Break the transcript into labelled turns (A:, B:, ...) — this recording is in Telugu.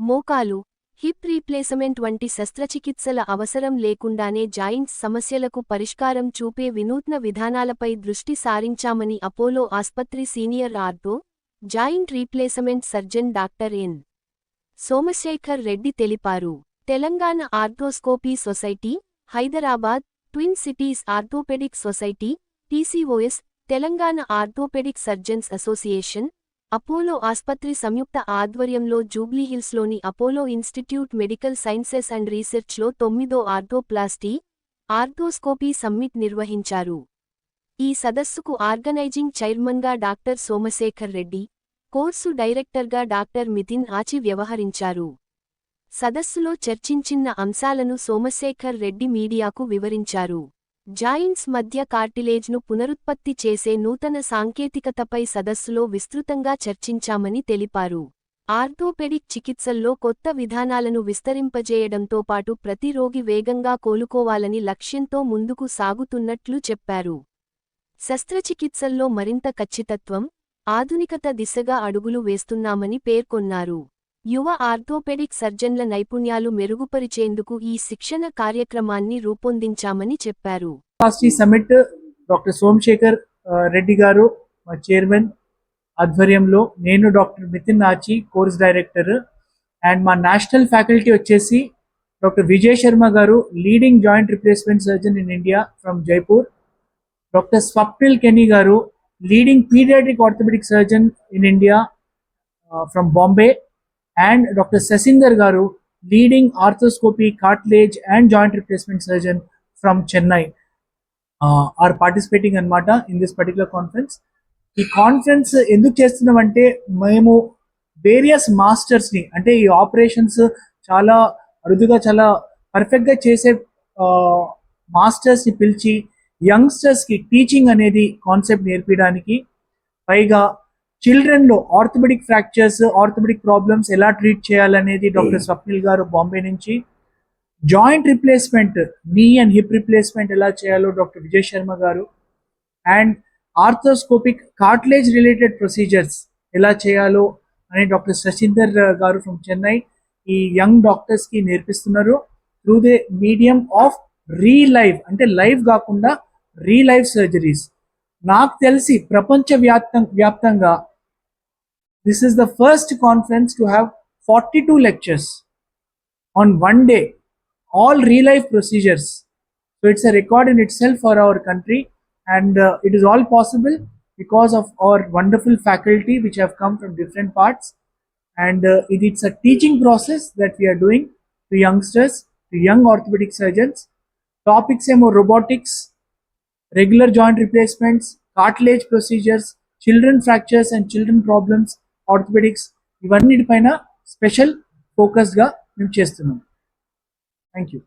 A: మోకాలు హిప్ రీప్లేసమెంట్ వంటి శస్త్రచికిత్సల అవసరం లేకుండానే జాయింట్స్ సమస్యలకు పరిష్కారం చూపే వినూత్న విధానాలపై దృష్టి సారించామని అపోలో ఆస్పత్రి senior ortho joint replacement surgeon doctor N. Somasekhar Reddy తెలిపారు. Telangana arthroscopy society Hyderabad twin cities orthopaedic society TCOS Telangana orthopaedic surgeons association Apollo ఆస్పత్రి సంయుక్త ఆధ్వర్యంలో జూబ్లీహిల్స్లోని Apollo institute medical sciences and రీసెర్చ్లో తొమ్మిదో ఆర్థోప్లాస్టీ ఆర్థోస్కోపీ సమ్మిట్ నిర్వహించారు. ఈ సదస్సుకు ఆర్గనైజింగ్ చైర్మన్గా డాక్టర్ సోమశేఖర్ రెడ్డి కోర్సు డైరెక్టర్గా డాక్టర్ మితిన్ ఆచి వ్యవహరించారు. సదస్సులో చర్చించిన అంశాలను సోమశేఖర్ రెడ్డి మీడియాకు వివరించారు. జాయింట్స్ మధ్య కార్టిలేజ్ను పునరుత్పత్తి చేసే నూతన సాంకేతికతపై సదస్సులో విస్తృతంగా చర్చించామని తెలిపారు. ఆర్థోపెడిక్ చికిత్సల్లో కొత్త విధానాలను విస్తరింపజేయడంతో పాటు ప్రతి రోగి వేగంగా కోలుకోవాలని లక్ష్యంతో ముందుకు సాగుతున్నట్లు చెప్పారు. శస్త్రచికిత్సల్లో మరింత ఖచ్చితత్వం ఆధునికత దిశగా అడుగులు వేస్తున్నామని పేర్కొన్నారు. యువ ఆర్థోపెడిక్ సర్జన్ల నైపుణ్యాలు మెరుగుపరిచేందుకు ఈ శిక్షణ కార్యక్రమాన్ని రూపొందించామని చెప్పారు.
B: సమిట్ డాక్టర్ సోమశేఖర్ రెడ్డి గారు మా చైర్మన్ ఆధ్వర్యంలో నేను doctor Nitin Nachi course director and మా నేషనల్ ఫ్యాకల్టీ వచ్చేసి డాక్టర్ విజయ్ శర్మ గారు leading joint replacement surgeon in India from Jaipur doctor Swapnil Keny గారు leading paediatric orthopaedic surgeon in India from Bombay and doctor Sasindar గారు leading arthroscopy cartilage and joint replacement surgeon from Chennai are participating అన్నమాట ఇన్ దిస్ పర్టికులర్ కాన్ఫరెన్స్ ఈ కాన్ఫరెన్స్ ఎందుకు చేస్తున్నామంటే మేము వేరియస్ మాస్టర్స్ని అంటే ఈ ఆపరేషన్స్ చాలా అరుదుగా చాలా పర్ఫెక్ట్గా చేసే మాస్టర్స్ని పిలిచి యంగ్స్టర్స్కి టీచింగ్ అనేది కాన్సెప్ట్ నేర్పించడానికి పైగా చిల్డ్రన్లో ఆర్థోపెడిక్ ఫ్రాక్చర్స్ ఆర్థోపెడిక్ ప్రాబ్లమ్స్ ఎలా ట్రీట్ చేయాలనేది డాక్టర్ స్వప్నిల్ గారు బాంబే నుంచి. Joint replacement knee and hip replacement ఎలా చేయాలో డాక్టర్ విజయ్ శర్మ గారు. And arthroscopic cartilage related procedures ఎలా చేయాలో అని డాక్టర్ శశీందర్ గారు ఫ్రమ్ చెన్నై ఈ యంగ్ డాక్టర్స్కి నేర్పిస్తున్నారు. Through the medium of real life అంటే లైఫ్ కాకుండా రీ లైఫ్ సర్జరీస్. నాకు తెలిసి ప్రపంచ వ్యాప్తం వ్యాప్తంగా this is the first conference to have forty two lectures on one day all real life procedures so it's a record in itself for our country and uh, it is all possible because of our wonderful faculty which have come from different parts and uh, it, it's a teaching process that we are doing to youngsters to young orthopedic surgeons topics emo robotics regular joint replacements cartilage procedures children fractures and children problems orthopaedics ఇవన్నిటిపైన special ఫోకస్గా మేము చేస్తున్నాం థ్యాంక్ యూ